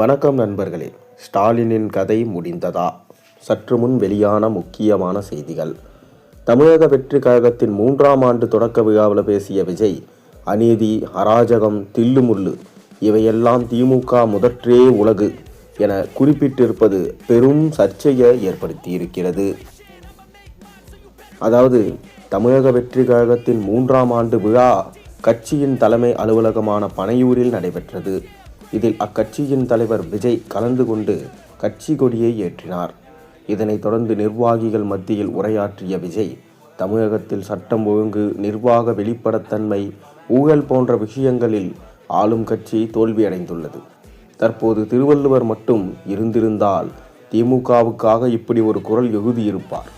வணக்கம் நண்பர்களே. ஸ்டாலினின் கதை முடிந்ததா? சற்று முன் வெளியான முக்கியமான செய்திகள். தமிழக வெற்றி கழகத்தின் மூன்றாம் ஆண்டு தொடக்க விழாவில் பேசிய விஜய் அநீதி அராஜகம் தில்லுமுள்ளு இவையெல்லாம் திமுக முதற்றே உலகு என குறிப்பிட்டிருப்பது பெரும் சர்ச்சையை ஏற்படுத்தியிருக்கிறது. அதாவது தமிழக வெற்றி கழகத்தின் மூன்றாம் ஆண்டு விழா கட்சியின் தலைமை அலுவலகமான பனையூரில் நடைபெற்றது. இதில் அக்கட்சியின் தலைவர் விஜய் கலந்து கொண்டு கட்சி கொடியை ஏற்றினார். இதனைத் தொடர்ந்து நிர்வாகிகள் மத்தியில் உரையாற்றிய விஜய் தமிழகத்தில் சட்டம் ஒழுங்கு நிர்வாக வெளிப்படத்தன்மை ஊழல் போன்ற விஷயங்களில் ஆளும் கட்சி தோல்வியடைந்துள்ளது. தற்போது திருவள்ளுவர் மட்டும் இருந்திருந்தால் திமுகவுக்காக இப்படி ஒரு குரல் எழுதியிருப்பார்.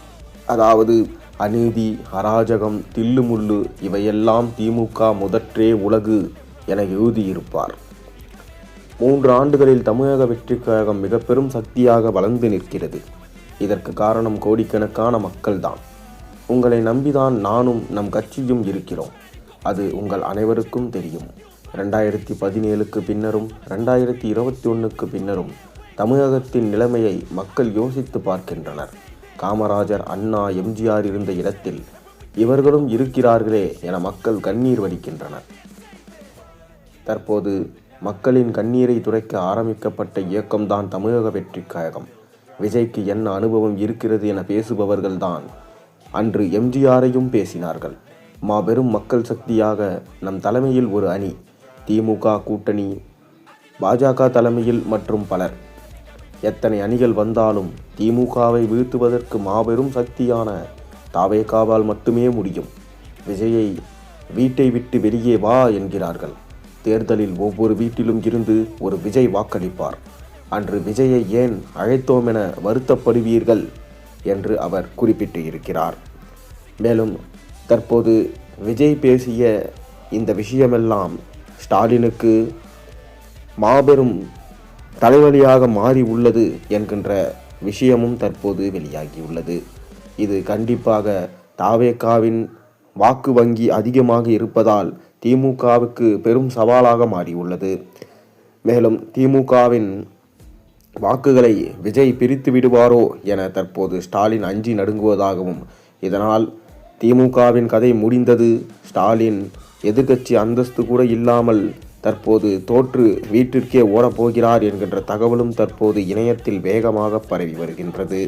அதாவது அநீதி அராஜகம் தில்லுமுள்ளு இவையெல்லாம் திமுக முதற்றே உலகு என எழுதியிருப்பார். மூன்று ஆண்டுகளில் தமிழக வெற்றிக் கழகம் மிக பெரும் சக்தியாக வளர்ந்து நிற்கிறது. இதற்கு காரணம் கோடிக்கணக்கான மக்கள்தான். உங்களை நம்பிதான் நானும் நம் கட்சியும் இருக்கிறோம். அது உங்கள் அனைவருக்கும் தெரியும். ரெண்டாயிரத்தி பதினேழுக்கு பின்னரும் ரெண்டாயிரத்தி இருபத்தி ஒன்றுக்கு பின்னரும் தமிழகத்தின் நிலைமையை மக்கள் யோசித்து பார்க்கின்றனர். காமராஜர் அண்ணா எம்ஜிஆர் இருந்த இடத்தில் இவர்களும் இருக்கிறார்களே என மக்கள் கண்ணீர் வடிக்கின்றனர். தற்போது மக்களின் கண்ணீரை துடைக்க ஆரம்பிக்கப்பட்ட இயக்கம்தான் தமிழக வெற்றி கழகம். விஜய்க்கு என்ன அனுபவம் இருக்கிறது என பேசுபவர்கள்தான் அன்று எம்ஜிஆரையும் பேசினார்கள். மாபெரும் மக்கள் சக்தியாக நம் தலைமையில் ஒரு அணி திமுக கூட்டணி பாஜக தலைமையில் மற்றும் பலர். எத்தனை அணிகள் வந்தாலும் திமுகவை வீழ்த்துவதற்கு மாபெரும் சக்தியான தாவேகாவால் மட்டுமே முடியும். விஜயை வீட்டை விட்டு வெளியே வா என்கிறார்கள். தேர்தலில் ஒவ்வொரு வீட்டிலும் இருந்து ஒரு விஜய் வாக்களிப்பார். அன்று விஜயை ஏன் அழைத்தோம் என வருத்தப்படுவீர்கள் என்று அவர் குறிப்பிட்டு இருக்கிறார் மேலும் தற்போது விஜய் பேசிய இந்த விஷயமெல்லாம் ஸ்டாலினுக்கு மாபெரும் தலைவலியாக மாறி உள்ளது என்கின்ற விஷயமும் தற்போது வெளியாகியுள்ளது. இது கண்டிப்பாக தாவேக்காவின் வாக்கு வங்கி அதிகமாக இருப்பதால் திமுகவுக்கு பெரும் சவாலாக மாறியுள்ளது. மேலும் திமுகவின் வாக்குகளை விஜய் பிரித்து விடுவாரோ என தற்போது ஸ்டாலின் அஞ்சி நடுங்குவதாகவும் இதனால் திமுகவின் கதை முடிந்தது. ஸ்டாலின் எதிர்க்கட்சி அந்தஸ்து கூட இல்லாமல் தற்போது தோற்று வீட்டிற்கே ஓடப்போகிறார் என்கின்ற தகவலும் தற்போது இணையத்தில் வேகமாக பரவி வருகின்றது.